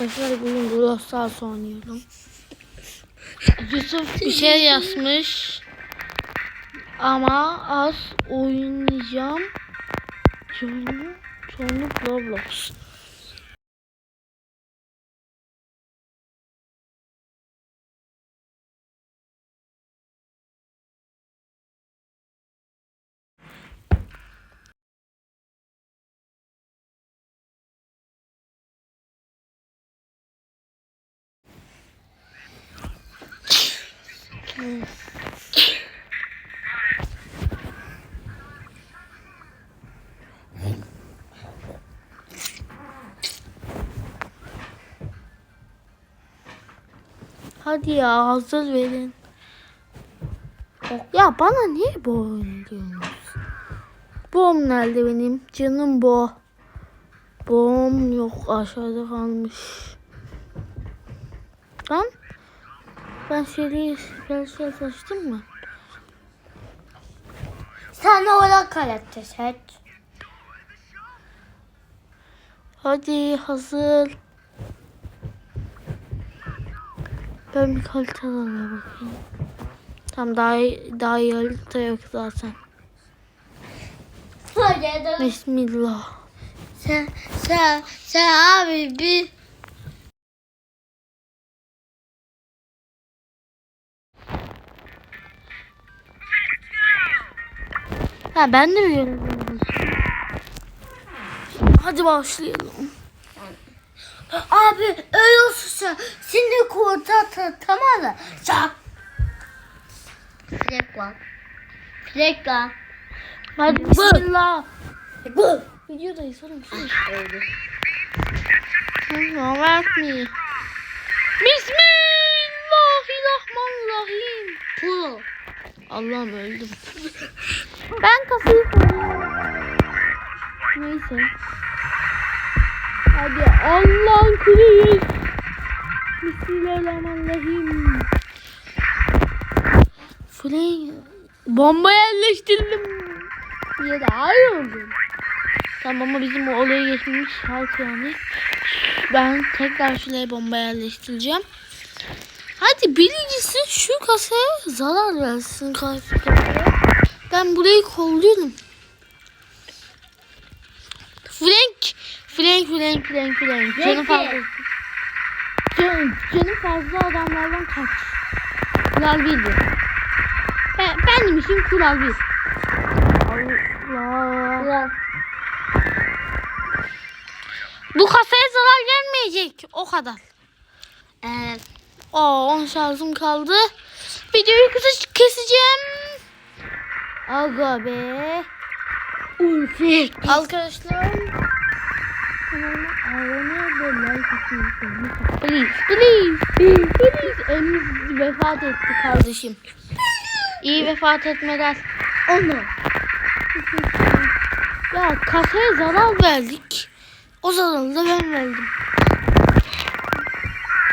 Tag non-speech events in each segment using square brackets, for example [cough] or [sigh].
Arkadaşlar bugün Brawl Stars oynuyorum. Yusuf bir şey yazmış. Ama az oynayacağım. Çoğunluk, çoğunluk Roblox. Hadi ya hazır verin. Ya bana niye bu oyunu? Bom nerede benim? Canım bu. Bom yok aşağıda kalmış. Lan ben şeyi ben şey seçtim mi? Sen orada karakter seç. Hadi hazır. Ben bir kalitelerine bakayım. Tam daha iyi, daha iyi harita yok zaten. Bismillah. Sen, sen, sen abi bir Ha ben de biliyorum. Hadi başlayalım. Abi öyle sen. Şimdi kurtar tamam mı? Çak. Frek var. Frek var. Hadi bismillah. Bu. Videodayız oğlum. Öyle. Ver mi? Bismillahirrahmanirrahim. Allah'ım öldüm. [laughs] Ben kafayı koyuyorum. Neyse. Hadi Allah'ın kuluyuz. Bismillahirrahmanirrahim. Flay bomba yerleştirdim. Yere ayrıldım. Tamam ama bizim o olaya geçmemiş halt yani. Ben tekrar şuraya bomba yerleştireceğim. Hadi birincisi şu kasaya zarar versin kasaya. Ben burayı kolluyorum. Frank, Frank, Frank, Frank, Frank. Canım fazla. Can, canım fazla adamlardan kaç. Kural birdi. Ben, benim için kural bir. Allah. Bu kasaya zarar gelmeyecek. O kadar. Evet. Aa 10 şarjım kaldı. Videoyu kısa keseceğim. Aga be. Ulfi. Arkadaşlar. Kanalıma abone ve like atmayı Please, please, please. Emmiz vefat etti kardeşim. İyi vefat etmeden. Onu. Ya kasaya zarar verdik. O zararı da ben verdim.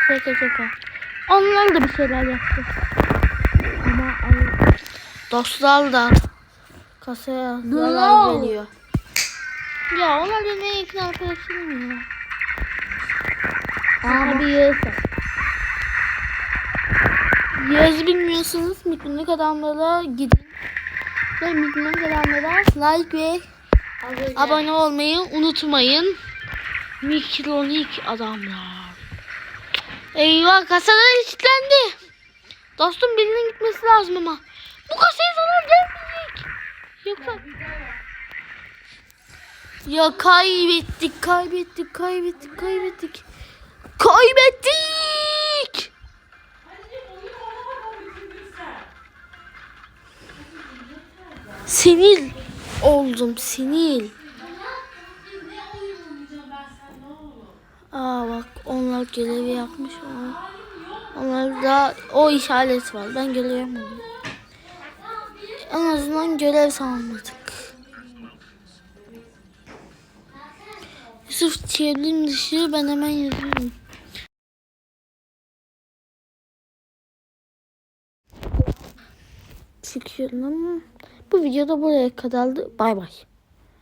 Şaka şaka. Onlar da bir şeyler yaptı. Ama ay- dostlar da kasaya zarar No. veriyor. Ya onlar benim en yakın arkadaşım ya. Abi Yağız. Yağız'ı bilmiyorsanız mikronik adamlara gidin. Ve mikronik adamlara like ve Abone olmayı unutmayın. Mikronik adamlar. Eyvah kasalar kilitlendi. Dostum birinin gitmesi lazım ama. Bu kasaya zarar gelmeyecek. Yoksa... Ya kaybettik, kaybettik, kaybettik, kaybettik. Kaybettik. Sinir oldum, sinir. Aa bak onlar görevi yapmış onlar da o işaret var. Ben görev yapmadım. En azından görev sağlamadık. Yusuf çevrim dışı ben hemen yazıyorum. Çıkıyorum. Bu videoda buraya kadardı. Bay bay.